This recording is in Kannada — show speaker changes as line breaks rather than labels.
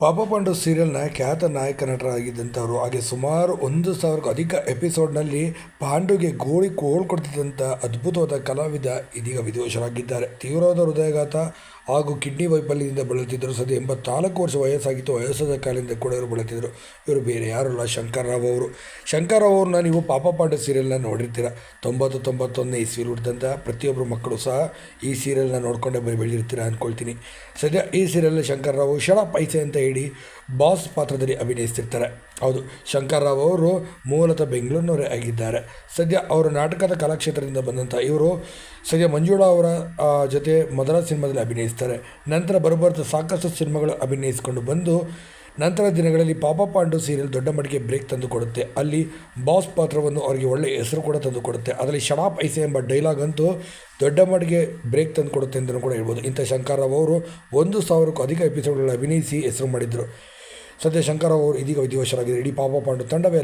ಪಾಪ ಪಾಂಡು ಸೀರಿಯಲ್ನ ಖ್ಯಾತ ನಾಯಕ ನಟರಾಗಿದ್ದಂಥವರು, ಹಾಗೆ ಸುಮಾರು ಒಂದು ಸಾವಿರಕ್ಕೂ ಅಧಿಕ ಎಪಿಸೋಡ್ನಲ್ಲಿ ಪಾಂಡುಗೆ ಗೋಳಿ ಕೋಲ್ ಕೊಡ್ತಿದ್ದಂಥ ಅದ್ಭುತವಾದ ಕಲಾವಿದ ಇದೀಗ ವಿದೇಶರಾಗಿದ್ದಾರೆ ತೀವ್ರವಾದ ಹೃದಯಾಘಾತ ಹಾಗೂ ಕಿಡ್ನಿ ವೈಫಲ್ಯದಿಂದ ಬಳಲುತ್ತಿದ್ದರು. ಸದ್ಯ ಎಂಬತ್ನಾಲ್ಕು ವರ್ಷ ವಯಸ್ಸಾಗಿತ್ತು. ವಯಸ್ಸಾದ ಕಾಲದಿಂದ ಕೂಡ ಇವರು ಬಳಲುತ್ತಿದ್ದರು. ಇವರು ಬೇರೆ ಯಾರು ಅಲ್ಲ ಶಂಕರ್ ರಾವ್ ಅವರು. ಶಂಕರ್ ರಾವ್ ಅವ್ರನ್ನ ನೀವು ಪಾಪ ಪಾಂಡೆ ಸೀರಿಯಲ್ನ ನೋಡಿರ್ತೀರ. ತೊಂಬತ್ತು ತೊಂಬತ್ತೊಂದನೇ ಸೀರಿಯಲ್ ಹುಟ್ಟಿದಂಥ ಪ್ರತಿಯೊಬ್ಬರು ಮಕ್ಕಳು ಸಹ ಈ ಸೀರಿಯಲ್ನ ನೋಡ್ಕೊಂಡೇ ಬೆಳೆದಿರ್ತೀರಾ ಅಂದ್ಕೊಳ್ತೀನಿ ಸದ್ಯ ಈ ಸೀರಿಯಲ್ ಶಂಕರ್ ರಾವ್ ಶಳ ಪೈಸೆ ಅಂತ ಹೇಳಿ ಬಾಸ್ ಪಾತ್ರದಲ್ಲಿ ಅಭಿನಯಿಸ್ತಿರ್ತಾರೆ. ಹೌದು, ಶಂಕರ್ ರಾವ್ ಅವರು ಮೂಲತಃ ಬೆಂಗಳೂರಿನವರೇ ಆಗಿದ್ದಾರೆ. ಸದ್ಯ ಅವರು ನಾಟಕದ ಕಲಾಕ್ಷೇತ್ರದಿಂದ ಬಂದಂಥ ಇವರು ಸದ್ಯ ಮಂಜುಳಾ ಅವರ ಜೊತೆ ಮೊದಲ ಸಿನಿಮಾದಲ್ಲಿ ಅಭಿನಯಿಸ್ತಾರೆ. ನಂತರ ಬರಬರ್ತ ಸಾಕಷ್ಟು ಸಿನಿಮಾಗಳು ಅಭಿನಯಿಸಿಕೊಂಡು ಬಂದು ನಂತರ ದಿನಗಳಲ್ಲಿ ಪಾಪ ಪಾಂಡು ಸೀರಿಯಲ್ ದೊಡ್ಡ ಮಟ್ಟಿಗೆ ಬ್ರೇಕ್ ತಂದು ಕೊಡುತ್ತೆ. ಅಲ್ಲಿ ಬಾಸ್ ಪಾತ್ರವನ್ನು ಅವರಿಗೆ ಒಳ್ಳೆಯ ಹೆಸರು ಕೂಡ ತಂದು ಕೊಡುತ್ತೆ. ಅದರಲ್ಲಿ ಶಡಾಪ್ ಐಸೆ ಎಂಬ ಡೈಲಾಗ್ ಅಂತೂ ದೊಡ್ಡ ಮಟ್ಟಿಗೆ ಬ್ರೇಕ್ ತಂದು ಕೊಡುತ್ತೆ ಅಂತಲೂ ಕೂಡ ಹೇಳ್ಬೋದು. ಇಂಥ ಶಂಕರ್ ರಾವ್ ಅವರು ಒಂದು ಸಾವಿರಕ್ಕೂ ಅಧಿಕ ಎಪಿಸೋಡ್ಗಳಲ್ಲಿ ಅಭಿನಯಿಸಿ ಹೆಸರು ಮಾಡಿದರು. ಸದ್ಯ ಶಂಕರ್ ಅವರು ಇದೀಗ ವಿಧಿವಶರಾಗಿದ್ದಾರೆ ಇಡೀ ಪಾಪ ಪಾಂಡು ತಂಡವೇ